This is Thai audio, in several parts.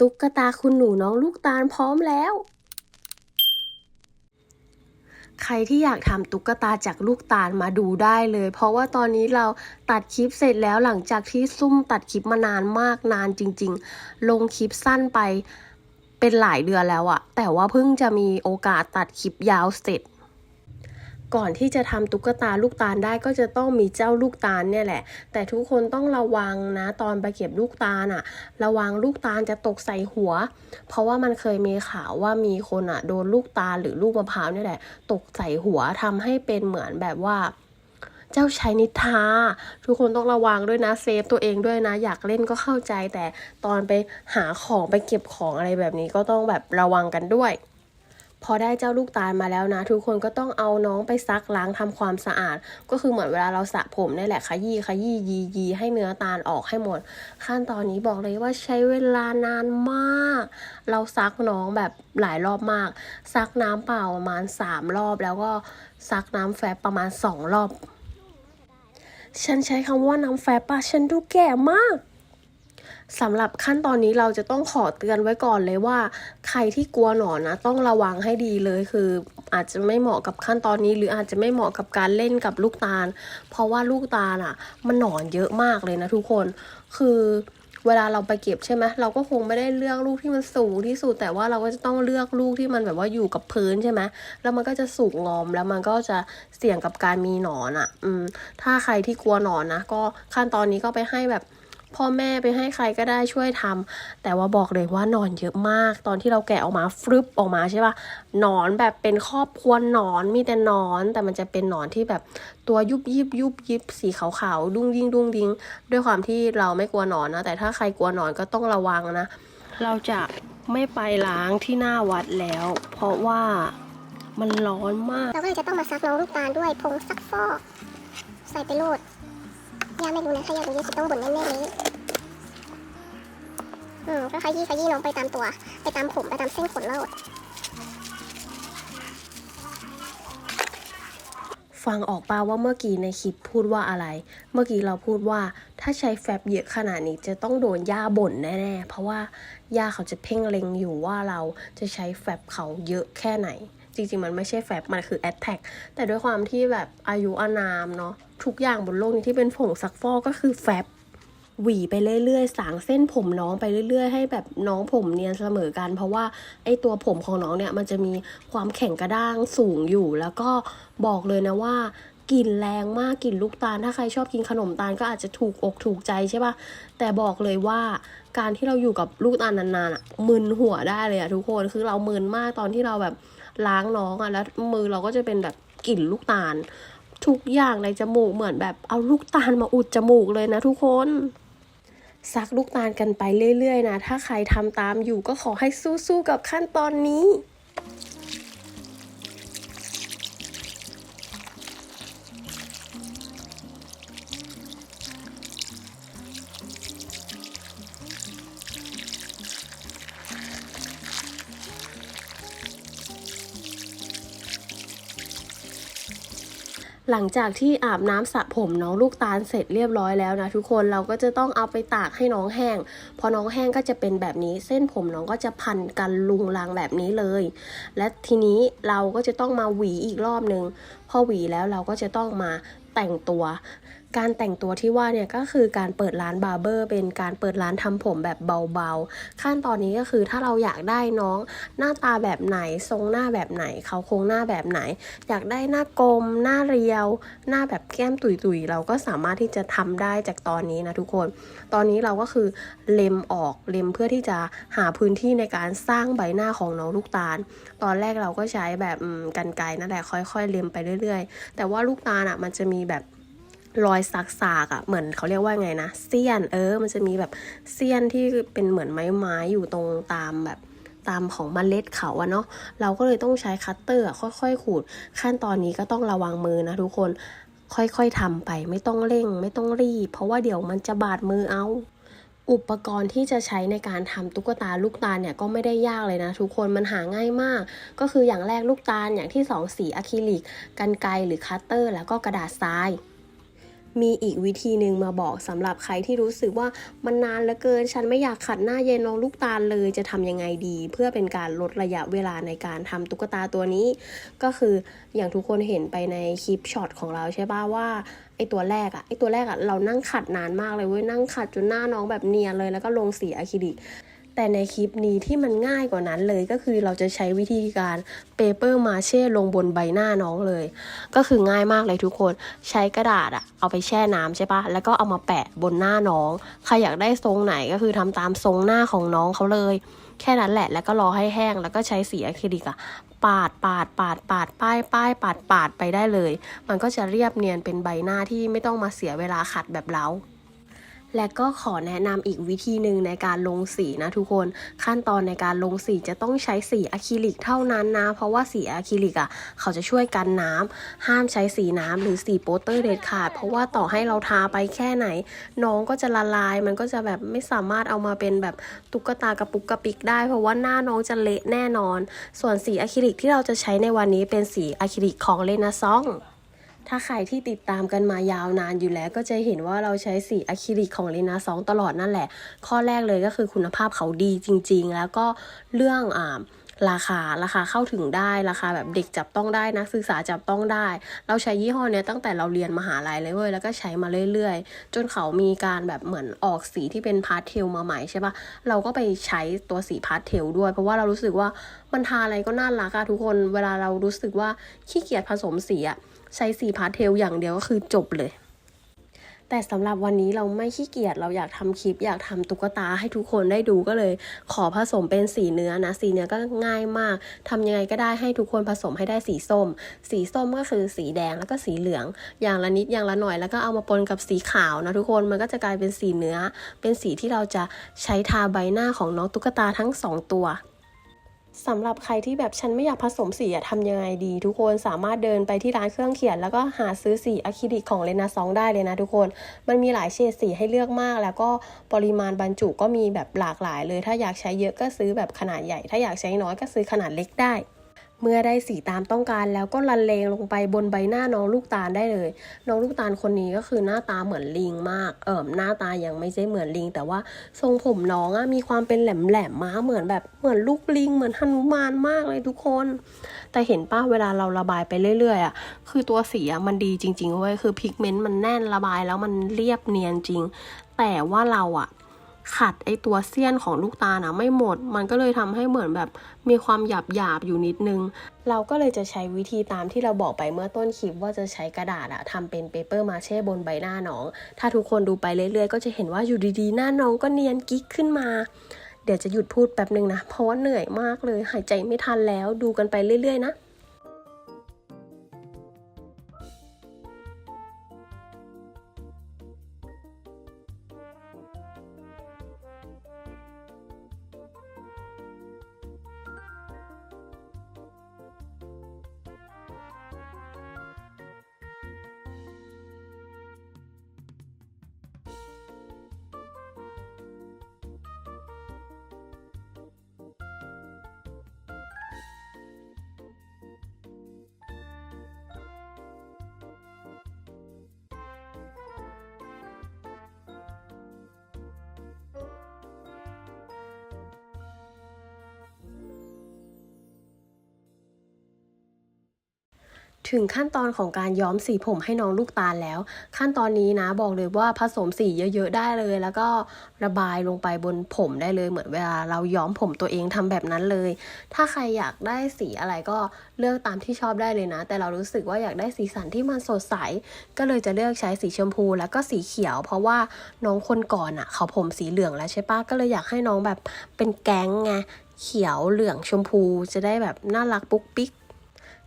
ตุ๊กตาคุณหนูน้องลูกตาลพร้อมแล้ว ใครที่อยากทำตุ๊กตาจากลูกตาลมาดูได้เลย เพราะว่าตอนนี้เราตัดคลิปเสร็จแล้วหลังจากที่ซุ่มตัดคลิปมานานมากนานจริง ๆ ลงคลิปสั้นไปเป็นหลายเดือนแล้วอะแต่ว่าเพิ่งจะมีโอกาสตัดคลิปยาวเสร็จ ก่อนที่จะทำตุ๊กตาลูกตาลได้ก็จะต้องมีเจ้าลูกตาลเนี่ยแหละ แต่ทุกคนต้องระวังนะ ตอนไปเก็บลูกตาลอะระวังลูกตาลจะตกใส่หัว เพราะว่ามันเคยมีข่าวว่ามีคนอะโดนลูกตาลหรือลูกมะพร้าวเนี่ยแหละ ตกใส่หัวทำให้เป็นเหมือนแบบว่าเจ้าชายนิทราทุกคนต้องระวังด้วยนะเซฟตัวเองด้วยนะ อยากเล่นก็เข้าใจแต่ตอนไปหาของไปเก็บของอะไรแบบนี้ก็ต้องแบบระวังกันด้วย พอได้เจ้าลูกตาลมาแล้วนะ ทุกคนก็ต้องเอาน้องไปซักล้างทำความสะอาด ก็คือเหมือนเวลาเราสระผมนี่แหละขยี้ขยี้ยียีให้เนื้อตาลออกให้หมด ขั้นตอนนี้บอกเลยว่าใช้เวลานานมาก เราซักน้องแบบหลายรอบมาก ซักน้ำเปล่าประมาณสามรอบ แล้วก็ซักน้ำแฟบประมาณสองรอบ ฉันใช้คำว่าน้ำแฟบปะฉันดูแก่มาก สำหรับขั้นตอนนี้เราจะต้องขอเตือนไว้ก่อนเลยว่า ใครที่กลัวหนอนนะต้องระวังให้ดีเลยคือ อาจจะไม่เหมาะกับขั้นตอนนี้ หรืออาจจะไม่เหมาะกับการเล่นกับลูกตาล เพราะว่าลูกตาลอะ มันหนอนเยอะมากเลยนะทุกคนคือเวลาเราไปเก็บใช่ไหมเราก็คงไม่ได้เลือกลูกที่มันสูงที่สุดแต่ว่าเราก็จะต้องเลือกลูกที่มันแบบว่าอยู่กับพื้นใช่ไหมแล้วมันก็จะสุกงอมแล้วมันก็จะเสี่ยงกับการมีหนอนอะ อืม ถ้าใครที่กลัวหนอนนะก็ขั้นตอนนี้ก็ไปให้แบบ พ่อแม่ไปให้ใครก็ได้ช่วยทำแต่ว่าบอกเลยว่านอนเยอะมาก ตอนที่เราแกะออกมาฟรึบออกมาใช่ปะหนอนแบบเป็นครอบครัวหนอนมีแต่หนอน แต่มันจะเป็นหนอนที่แบบตัวยุบยิบยุบยิบสีขาวๆดุ้งดิ้งดุ้งดิ้งด้วยความที่เราไม่กลัวหนอนนะ แต่ถ้าใครกลัวหนอนก็ต้องระวังนะ เราจะไม่ไปล้างที่หน้าวัดแล้ว เพราะว่ามันร้อนมาก เราก็เลยจะต้องมาซักน้องลูกตาลด้วยผงซักฟอกใส่ไปโหลด ย่าไม่รู้นะถ้าอยากรู้จะต้องบ่นแน่ๆเลยอืมก็ขยี้ขยี้น้องไปตามตัว ไปตามผมไปตามเส้นขนโลดฟังออกป่าว่าเมื่อกี้ในคลิปพูดว่าอะไร เมื่อกี้เราพูดว่าถ้าใช้แฟบเยอะขนาดนี้จะต้องโดนย่าบ่นแน่ๆ เพราะว่าย่าเขาจะเพ่งเล็งอยู่ว่าเราจะใช้แฟบเขาเยอะแค่ไหน จริงๆมันไม่ใช่แฟบมันคือแอ t แทกแต่ด้วยความที่แบบอายุอานามเนาะ ทุกอย่างบนโลกนี้ที่เป็นผงซักฟอกก็คือแฟบหวีไปเรื่อยๆ สางเส้นผมน้องไปเรื่อย ๆ ให้แบบน้องผมเนียนเสมอกัน เพราะว่าไอตัวผมของน้องเนี่ยมันจะมีความแข็งกระด้างสูงอยู่ แล้วก็บอกเลยนะว่ากลิ่นแรงมากกลิ่นลูกตาล ถ้าใครชอบกินขนมตาลก็อาจจะถูกอกถูกใจใช่ปะแต่บอกเลยว่าการที่เราอยู่กับลูกตาลนานๆอะมึนหัวได้เลยอะทุกคนคือเรามึนมากตอนที่เราแบบล้างน้องอะแล้วมือเราก็จะเป็นแบบกลิ่นลูกตาล ทุกอย่างในจมูกเหมือนแบบเอาลูกตาลมาอุดจมูกเลยนะทุกคนซักลูกตาลกันไปเรื่อยๆนะ ถ้าใครทำตามอยู่ก็ขอให้สู้ๆกับขั้นตอนนี้ หลังจากที่อาบน้ำสระผมน้องลูกตาลเสร็จเรียบร้อยแล้วนะทุกคนเราก็จะต้องเอาไปตากให้น้องแห้ง พอน้องแห้งก็จะเป็นแบบนี้ เส้นผมน้องก็จะพันกันลุงลังแบบนี้เลย และทีนี้เราก็จะต้องมาหวีอีกรอบนึง พอหวีแล้วเราก็จะต้องมา แต่งตัว การแต่งตัวที่ว่าเนี่ยก็คือการเปิดร้านบาร์เบอร์เป็นการเปิดร้านทำผมแบบเบาๆ ขั้นตอนนี้ก็คือถ้าเราอยากได้น้องหน้าตาแบบไหน ทรงหน้าแบบไหน เขาโครงหน้าแบบไหน อยากได้หน้ากลม หน้าเรียว หน้าแบบแก้มตุยๆ เราก็สามารถที่จะทำได้จากตอนนี้นะทุกคน ตอนนี้เราก็คือเล็มออกเล็มเพื่อที่จะหาพื้นที่ในการสร้างใบหน้าของน้องลูกตาล ตอนแรกเราก็ใช้แบบกันไกรนั่นแหละค่อยๆ เล็มไปเรื่อย ๆ แต่ว่าลูกตาลอะมันจะมีแบบรอยสักๆอะเหมือนเขาเรียกว่าไงนะเสี้ยน เออ มันจะมีแบบเสี้ยนที่เป็นเหมือนไม้ๆอยู่ตรงตามแบบตามของเมล็ดเขาอะเนาะเราก็เลยต้องใช้คัตเตอร์อะค่อยๆ ขูด ขั้นตอนนี้ก็ต้องระวังมือนะทุกคนค่อยๆทำไปไม่ต้องเร่ง ไม่ต้องรีบ เพราะว่าเดี๋ยวมันจะบาดมือเอา อุปกรณ์ที่จะใช้ในการทำตุ๊กตาลูกตาลเนี่ยก็ไม่ได้ยากเลยนะทุกคนมันหาง่ายมาก ก็คืออย่างแรกลูกตาลอย่างที่สองสีอะคริลิกกันไกหรือคัตเตอร์ แล้วก็กระดาษทรายมีอีกวิธีหนึ่งมาบอกสำหรับใครที่รู้สึกว่ามันนานเหลือเกิน ฉันไม่อยากขัดหน้าเย็นน้องลูกตาลเลยจะทำยังไงดี เพื่อเป็นการลดระยะเวลาในการทำตุ๊กตาตัวนี้ ก็คืออย่างทุกคนเห็นไปในคลิปช็อตของเราใช่ป่ะว่า ไอตัวแรกอะไอตัวแรกอะเรานั่งขัดนานมากเลยเว้ยนั่งขัดจนหน้าน้องแบบเนียนเลยแล้วก็ลงสีอะคริลิกแต่ในคลิปนี้ที่มันง่ายกว่านั้นเลยก็คือเราจะใช้วิธีการเปเปอร์มาเช่ลงบนใบหน้าน้องเลย ก็คือง่ายมากเลยทุกคนใช้กระดาษอะเอาไปแช่น้ำใช่ปะแล้วก็เอามาแปะบนหน้าน้องใครอยากได้ทรงไหนก็คือทำตามทรงหน้าของน้องเขาเลย แค่นั้นแหละแล้วก็รอให้แห้งแล้วก็ใช้สีอะคริลิกอะ ปาดปาดปาดปาดป้ายป้ายปาดปาดไปได้เลย มันก็จะเรียบเนียนเป็นใบหน้าที่ไม่ต้องมาเสียเวลาขัดแบบเรา และก็ขอแนะนำอีกวิธีหนึ่งในการลงสีนะทุกคน ขั้นตอนในการลงสีจะต้องใช้สีอะคริลิกเท่านั้นนะ เพราะว่าสีอะคริลิกอะเขาจะช่วยกันน้ำห้ามใช้สีน้ำหรือสีโปสเตอร์เด็ดขาด เพราะว่าต่อให้เราทาไปแค่ไหน น้องก็จะละลาย มันก็จะแบบไม่สามารถเอามาเป็นแบบตุ๊กตากระปุกกระปิกได้ เพราะว่าหน้าน้องจะเละแน่นอน ส่วนสีอะคริลิกที่เราจะใช้ในวันนี้เป็นสีอะคริลิกของเลนาซอง ถ้าใครที่ติดตามกันมายาวนานอยู่แล้ว ก็จะเห็นว่าเราใช้สีอะคริลิกของเลนาซองตลอดนั่นแหละ ข้อแรกเลยก็คือคุณภาพเขาดีจริง ๆ แล้วก็เรื่องอ่าราคาราคาเข้าถึงได้ราคาแบบเด็กจับต้องได้นักศึกษาจับต้องได้ เราใช้ยี่ห้อเนี้ยตั้งแต่เราเรียนมหาลัยเลยเว้ยแล้วก็ใช้มาเรื่อยๆ จนเขามีการแบบเหมือนออกสีที่เป็นพาสเทลมาใหม่ใช่ปะเราก็ไปใช้ตัวสีพาสเทลด้วย เพราะว่าเรารู้สึกว่ามันทาอะไรก็น่ารักอะทุกคนเวลาเรารู้สึกว่าขี้เกียจผสมสีอะ ใช้สีพาสเทลอย่างเดียวก็คือจบเลย แต่สำหรับวันนี้เราไม่ขี้เกียจเราอยากทำคลิป อยากทำตุ๊กตาให้ทุกคนได้ดูก็เลย ขอผสมเป็นสีเนื้อนะ สีเนื้อก็ง่ายมากทำยังไงก็ได้ให้ทุกคนผสมให้ได้สีส้ม สีส้มก็คือสีแดงแล้วก็สีเหลือง อย่างละนิดอย่างละหน่อยแล้วก็เอามาปนกับสีขาวนะทุกคนมันก็จะกลายเป็นสีเนื้อ เป็นสีที่เราจะใช้ทาใบหน้าของน้องตุ๊กตาทั้งสองตัว สำหรับใครที่แบบฉันไม่อยากผสมสีอะทำยังไงดี ทุกคนสามารถเดินไปที่ร้านเครื่องเขียน แล้วก็หาซื้อสีอะคริลิกของเลนาซองได้เลยนะทุกคน มันมีหลายเฉดสีให้เลือกมาก แล้วก็ปริมาณบรรจุก็มีแบบหลากหลายเลย ถ้าอยากใช้เยอะก็ซื้อแบบขนาดใหญ่ ถ้าอยากใช้น้อยก็ซื้อขนาดเล็กได้ เมื่อได้สีตามต้องการแล้วก็ลันเลงลงไปบนใบหน้าน้องลูกตาลได้เลย น้องลูกตาลคนนี้ก็คือหน้าตาเหมือนลิงมาก เอิมหน้าตายังไม่ใช่เหมือนลิง แต่ว่าทรงผมน้องอะมีความเป็นแหลมๆมาเหมือนแบบเหมือนลูกลิง เหมือนหนุมานมากเลยทุกคน แต่เห็นป้าเวลาเราระบายไปเรื่อยๆอะคือตัวสีอะมันดีจริงๆเว้ยคือพิกเมนต์มันแน่นระบายแล้วมันเรียบเนียนจริง แต่ว่าเราอะ ขัดไอตัวเสี้ยนของลูกตาลอะไม่หมด มันก็เลยทำให้เหมือนแบบมีความหยาบหยาบอยู่นิดนึง เราก็เลยจะใช้วิธีตามที่เราบอกไปเมื่อต้นคลิปว่าจะใช้กระดาษอะทำเป็นเปเปอร์มาเช่บนใบหน้าน้อง ถ้าทุกคนดูไปเรื่อยๆ ก็จะเห็นว่าอยู่ดีๆ หน้าน้องก็เนียนกิ๊กขึ้นมาเดี๋ยวจะหยุดพูดแป๊บนึงนะ เพราะว่าเหนื่อยมากเลย หายใจไม่ทันแล้ว ดูกันไปเรื่อยๆนะ ถึงขั้นตอนของการย้อมสีผมให้น้องลูกตาลแล้ว ขั้นตอนนี้นะบอกเลยว่าผสมสีเยอะ ๆ ได้เลย แล้วก็ระบายลงไปบนผมได้เลย เหมือนเวลาเราย้อมผมตัวเองทำแบบนั้นเลย ถ้าใครอยากได้สีอะไรก็เลือกตามที่ชอบได้เลยนะ แต่เรารู้สึกว่าอยากได้สีสันที่มันสดใส ก็เลยจะเลือกใช้สีชมพูแล้วก็สีเขียว เพราะว่าน้องคนก่อนอะ่ะ เขาผมสีเหลืองแล้วใช่ปะก็เลยอยากให้น้องแบบเป็นแก๊งไงเขียวเหลืองชมพูจะได้แบบน่ารักปุ๊กปิ๊ก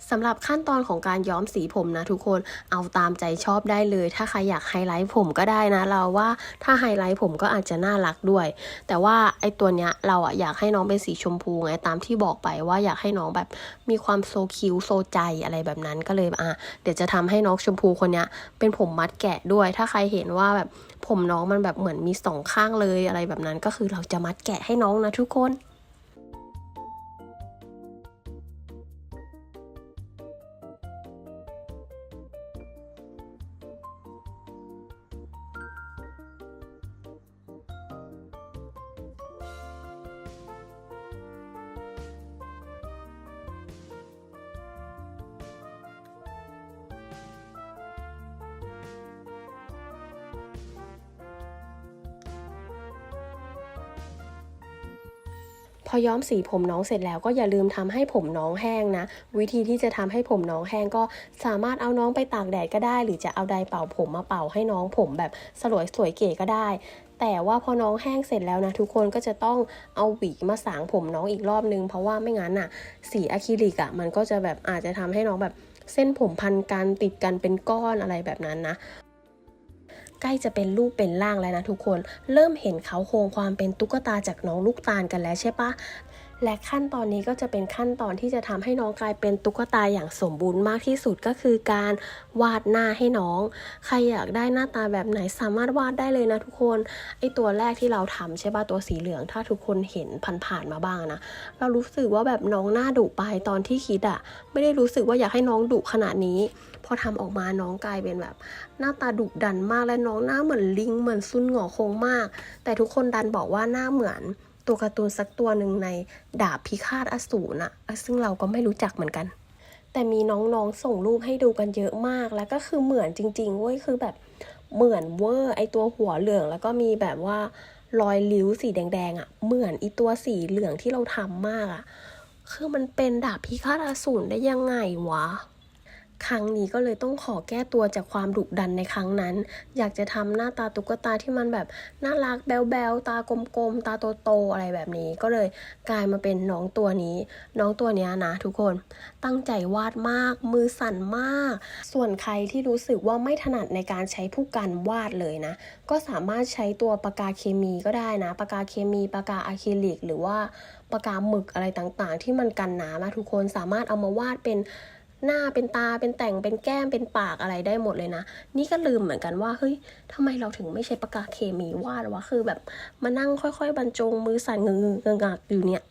สำหรับขั้นตอนของการย้อมสีผมนะทุกคนเอาตามใจชอบได้เลย ถ้าใครอยากไฮไลท์ผมก็ได้นะ เราว่าถ้าไฮไลท์ผมก็อาจจะน่ารักด้วย แต่ว่าไอตัวเนี้ยเราอะอยากให้น้องเป็นสีชมพูไงตามที่บอกไปว่าอยากให้น้องแบบมีความโซคิวโซใจอะไรแบบนั้นก็เลยอะเดี๋ยวจะทำให้น้องชมพูคนเนี้ยเป็นผมมัดแกะด้วย ถ้าใครเห็นว่าแบบผมน้องมันแบบเหมือนมีสองข้างเลยอะไรแบบนั้นก็คือเราจะมัดแกะให้น้องนะทุกคน อย้อมสีผมน้องเสร็จแล้วก็อย่าลืมทำให้ผมน้องแห้งนะ วิธีที่จะทำให้ผมน้องแห้งก็สามารถเอาน้องไปตากแดดก็ได้ หรือจะเอาไดร์เป่าผมมาเป่าให้น้องผมแบบสลวยสวยเก๋ก็ได้แต่ว่าพอน้องแห้งเสร็จแล้วนะทุกคนก็จะต้องเอาหวีมาสางผมน้องอีกรอบนึง เพราะว่าไม่งั้นอะสีอะคริลิกอะมันก็จะแบบอาจจะทำให้น้องแบบเส้นผมพันกันติดกันเป็นก้อนอะไรแบบนั้นนะ ใกล้จะเป็นรูปเป็นร่างแล้วนะทุกคน เริ่มเห็นเขาโครงความเป็นตุ๊กตาจากน้องลูกตาลกันแล้วใช่ปะและขั้นตอนนี้ก็จะเป็นขั้นตอนที่จะทำให้น้องกลายเป็นตุ๊กตาอย่างสมบูรณ์มากที่สุดก็คือการวาดหน้าให้น้อง ใครอยากได้หน้าตาแบบไหนสามารถวาดได้เลยนะทุกคนไอตัวแรกที่เราทำใช่ปะตัวสีเหลือง ถ้าทุกคนเห็นผ่านๆมาบ้างนะเรารู้สึกว่าแบบน้องหน้าดุไปตอนที่คิดอะไม่ได้รู้สึกว่าอยากให้น้องดุขนาดนี้ พอทำออกมาน้องกลายเป็นแบบ หน้าตาดุดันมากและน้องหน้าเหมือนลิงเหมือนซุนหงอคงมาก แต่ทุกคนดันบอกว่าหน้าเหมือนตัวการ์ตูนสักตัวหนึ่งในดาบพิฆาตอสูรน่ะซึ่งเราก็ไม่รู้จักเหมือนกัน แต่มีน้องๆส่งรูปให้ดูกันเยอะมากแล้วก็คือเหมือนจริงๆเว้ยคือแบบเหมือนเวอร์ไอตัวหัวเหลือง แล้วก็มีแบบว่ารอยริ้วสีแดงๆอะ่ะ เหมือนอีตัวสีเหลืองที่เราทำมากอะ่ะ คือมันเป็นดาบพิฆาตอสูรได้ยังไงวะ ครั้งนี้ก็เลยต้องขอแก้ตัวจากความดุดันในครั้งนั้น อยากจะทำหน้าตาตุ๊กตาที่มันแบบน่ารักแบวๆตากลมๆตาโตๆอะไรแบบนี้ ก็เลยกลายมาเป็นน้องตัวนี้ น้องตัวนี้นะ ทุกคนตั้งใจวาดมาก มือสั่นมาก ส่วนใครที่รู้สึกว่าไม่ถนัดในการใช้ผู้กันวาดเลยนะ ก็สามารถใช้ตัวปากกาเคมีก็ได้นะปากกาเคมีปากกาอะคริลิก หรือว่าปากกาหมึกอะไรต่างๆ ที่มันกันน้ำนะทุกคนสามารถเอามาวาดเป็น หน้าเป็นตาเป็นแต่งเป็นแก้มเป็นปากอะไรได้หมดเลยนะ นี่ก็ลืมเหมือนกันว่าเฮ้ยทำไมเราถึงไม่ใช้ปากกาเคมีวาดวะคือแบบมานั่งค่อยๆ บรรจงมือสั่นเงืงเงักๆอยู่เนี่ย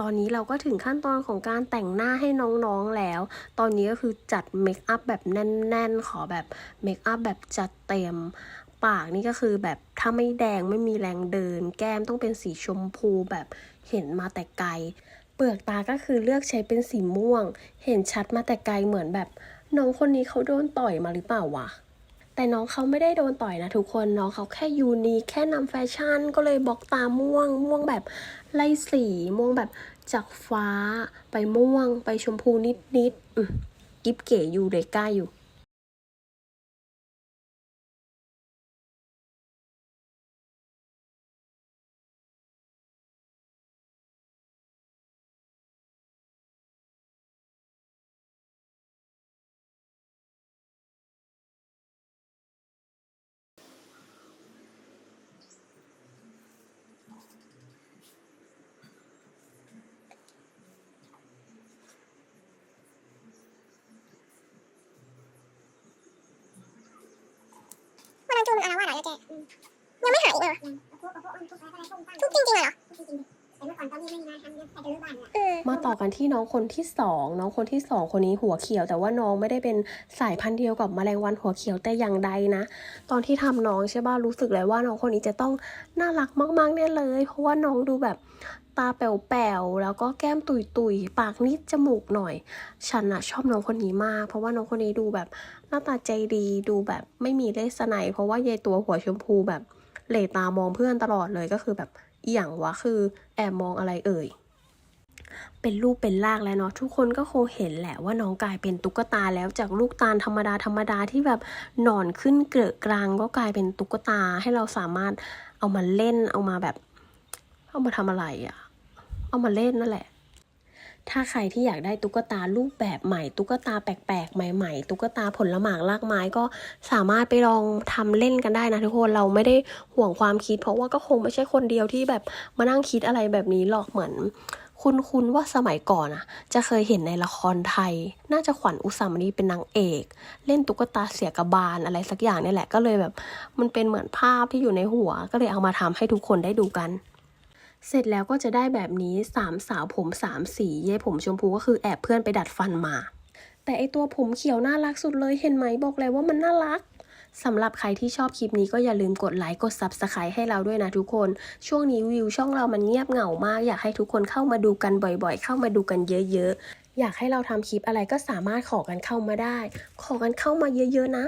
ตอนนี้เราก็ถึงขั้นตอนของการแต่งหน้าให้น้องๆแล้ว ตอนนี้ก็คือจัดเมคอัพแบบแน่นๆ ขอแบบเมคอัพแบบจัดเต็มปากนี่ก็คือแบบถ้าไม่แดงไม่มีแรงเดิน แก้มต้องเป็นสีชมพูแบบเห็นมาแต่ไกล เปลือกตาก็คือเลือกใช้เป็นสีม่วง เห็นชัดมาแต่ไกลเหมือนแบบน้องคนนี้เขาโดนต่อยมาหรือเปล่าวะ แต่น้องเขาไม่ได้โดนต่อยนะทุกคนน้องเขาแค่ยูนีแค่นำแฟชั่นก็เลยบล็อกตาม่วง ม่วงแบบไล่สีม่วงแบบจากฟ้า ไปม่วง ไปชมพูนิดๆกิ๊บเก๋อยู่เด็ก้าอยู่ วันนั้นจูนมันอารวาสเหรอแก ยังไม่หายอีกเหรอทุกจริงๆเหรอเออมาต่อกันที่น้องคนที่สองน้องคนที่สองคนนี้หัวเขียว แต่ว่าน้องไม่ได้เป็นสายพันธุ์เดียวกับแมลงวันหัวเขียวแต่อย่างใดนะ ตอนที่ทำน้องใช่ป่ะรู้สึกเลยว่าน้องคนนี้จะต้องน่ารักมากๆแน่เลย เพราะว่าน้องดูแบบ ตาแป๋วๆแล้วก็แก้มตุยๆปากนิดจมูกหน่อย ฉันอะชอบน้องคนนี้มาก เพราะว่าน้องคนนี้ดูแบบหน้าตาใจดีดูแบบไม่มีเลสไนเพราะว่ายายตัวหัวชมพูแบบเหลตามองเพื่อนตลอดเลยก็คือแบบอหย่างวะคือแอบมองอะไรเอ่ยเป็นรูปเป็นร่างแล้วเนาะทุกคนก็คงเห็นแหละว่าน้องกลายเป็นตุ๊กตาแล้วจากลูกตาลธรรมดาธรรมดาที่แบบหนอนขึ้นเกลอกลางก็กลายเป็นตุ๊กตาให้เราสามารถเอามาเล่นเอามาแบบ เอามาทำอะไรอะ เอามาเล่นนั่นแหละ ถ้าใครที่อยากได้ตุ๊กตารูปแบบใหม่ ตุ๊กตาแปลกๆ ใหม่ ๆ ตุ๊กตาผลหมากลากไม้ก็สามารถไปลองทำเล่นกันได้นะทุกคนเราไม่ได้ห่วงความคิด เพราะว่าก็คงไม่ใช่คนเดียวที่แบบมานั่งคิดอะไรแบบนี้หรอกเหมือนคุณคุณว่าสมัยก่อนอะจะเคยเห็นในละครไทย น่าจะขวัญอุสามณีเป็นนางเอก เล่นตุ๊กตาเสียกบาลอะไรสักอย่างนี่แหละก็เลยแบบ มันเป็นเหมือนภาพที่อยู่ในหัว ก็เลยเอามาทำให้ทุกคนได้ดูกัน เสร็จแล้วก็จะได้แบบนี้สามสาวผมสามสีเย่ผมชมพูก็คือแอบเพื่อนไปดัดฟันมา แต่ไอตัวผมเขียวน่ารักสุดเลยเห็นไหมบอกเลยว่ามันน่ารักสำหรับใครที่ชอบคลิปนี้ก็อย่าลืมกดไลค์กด Subscribe ให้เราด้วยนะทุกคน ช่วงนี้วิวช่องเรามันเงียบเหงามาก อยากให้ทุกคนเข้ามาดูกันบ่อยๆ เข้ามาดูกันเยอะๆ อยากให้เราทำคลิปอะไรก็สามารถขอกันเข้ามาได้ ขอกันเข้ามาเยอะๆนะ